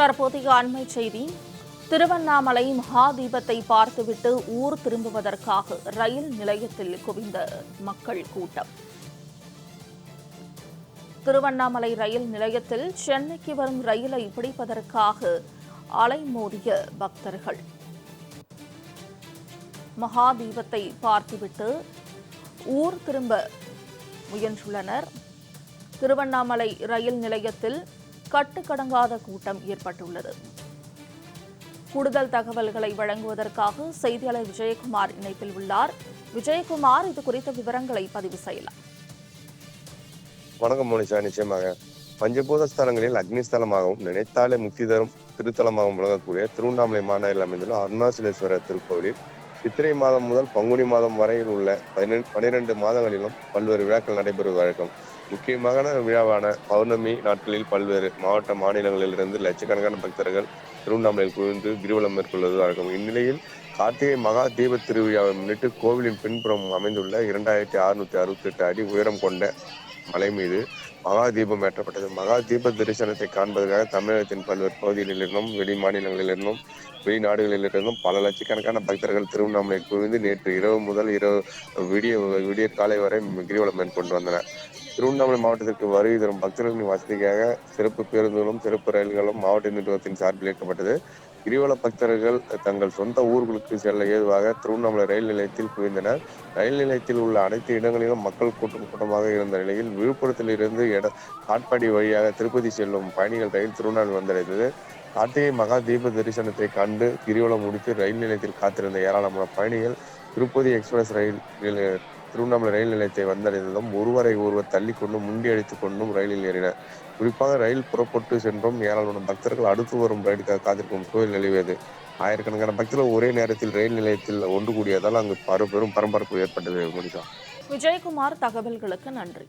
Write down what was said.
தற்போதைய அண்மை செய்தி திருவண்ணாமலை மகாதீபத்தை பார்த்துவிட்டு ஊர் திரும்புவதற்காக ரயில் நிலையத்தில் குவிந்த மக்கள் கூட்டம். திருவண்ணாமலை ரயில் நிலையத்தில் சென்னைக்கு வரும் ரயிலை பிடிப்பதற்காக அலைமோதிய பக்தர்கள். மகாதீபத்தை பார்த்துவிட்டு ஊர் திரும்ப முயன்றுள்ளனர். திருவண்ணாமலை ரயில் நிலையத்தில் கட்டுக்கடங்காத கூட்டம் ஏற்பட்டுள்ளது. கூடுதல் தகவல்களை வழங்குவதற்காக செய்தியாளர் விஜயகுமார் இணைப்பில் உள்ளார். விஜயகுமார் இது குறித்த விவரங்களை பதிவு செய்யலாம். வணக்கம் மோனிஷா நிச்சயமாக. பஞ்சபூத ஸ்தலங்களில் அக்னிஸ்தலமாகவும் நினைத்தாலே முக்தி தரும் திருத்தலமாகவும் விளங்கக்கூடிய திருவண்ணாமலை மாநகரில் அமைந்துள்ள அருணாச்சலேஸ்வரர் திருக்கோவிலில் சித்திரை மாதம் முதல் பங்குனி மாதம் வரையில் உள்ள பதினெண்டு பனிரெண்டு மாதங்களிலும் பல்வேறு விழாக்கள் நடைபெறும் வழக்கம். முக்கியமான விழாவான பௌர்ணமி நாட்களில் பல்வேறு மாவட்ட மாநிலங்களிலிருந்து லட்சக்கணக்கான பக்தர்கள் திருவண்ணாமலையில் குவிந்து கிரிவலம் மேற்கொள்வது வழக்கம். இந்நிலையில் கார்த்திகை மகா தீப திருவிழாவை முன்னிட்டு கோவிலின் பின்புறம் அமைந்துள்ள இரண்டாயிரத்தி அறுநூத்தி அறுபத்தி எட்டு அடி உயரம் கொண்ட மலை மீது மகா தீபம் ஏற்றப்பட்டது. மகா தீப தரிசனத்தை காண்பதற்காக தமிழகத்தின் பல்வேறு பகுதிகளிலிருந்தும் வெளி மாநிலங்களிலிருந்தும் வெளிநாடுகளிலிருந்தும் பல லட்சக்கணக்கான பக்தர்கள் திருவண்ணாமலை குவிந்து நேற்று இரவு முதல் இரவு விடிய விடிய காலை வரை கிரிவலம் மேற்கொண்டு வந்தனர். திருவண்ணாமலை மாவட்டத்திற்கு வருகை தரும் பக்தர்களின் வசதிக்காக சிறப்பு பேருந்துகளும் சிறப்பு ரயில்களும் மாவட்ட நிர்வாகத்தின் சார்பில் இயக்கப்பட்டது. கிரிவல பக்தர்கள் தங்கள் சொந்த ஊர்களுக்கு செல்ல ஏதுவாக திருவண்ணாமலை ரயில் நிலையத்தில் குவிந்தனர். ரயில் நிலையத்தில் உள்ள அனைத்து இடங்களிலும் மக்கள் கூட்டம் கூட்டமாக இருந்த நிலையில் விழுப்புரத்தில் இருந்து இட காட்பாடி வழியாக திருப்பதி செல்லும் பயணிகள் ரயில் திருவண்ணாமலை வந்தடைந்தது. கார்த்திகை மகா தீப தரிசனத்தை கண்டு கிரிவலம் முடித்து ரயில் நிலையத்தில் காத்திருந்த ஏராளமான பயணிகள் திருப்பதி எக்ஸ்பிரஸ் ரயில் திருவண்ணாமலை ரயில் நிலையத்தை வந்தடைந்ததும் ஒருவரை ஒருவர் தள்ளி கொண்டும் முண்டி அடித்துக் கொண்டும் ரயிலில் ஏறினர். குறிப்பாக ரயில் புறப்பட்டு சென்றும் ஏராளமான பக்தர்கள் அடுத்து வரும் ரயிலுக்காக காத்திருக்கும் சூழல் நிலவியது. ஆயிரக்கணக்கான பக்தர்கள் ஒரே நேரத்தில் ரயில் நிலையத்தில் ஒன்று கூடியதால் அங்கு பரு பெரும் பரபரப்பு ஏற்பட்டது மோனிகா. விஜயகுமார் தகவல்களுக்கு நன்றி.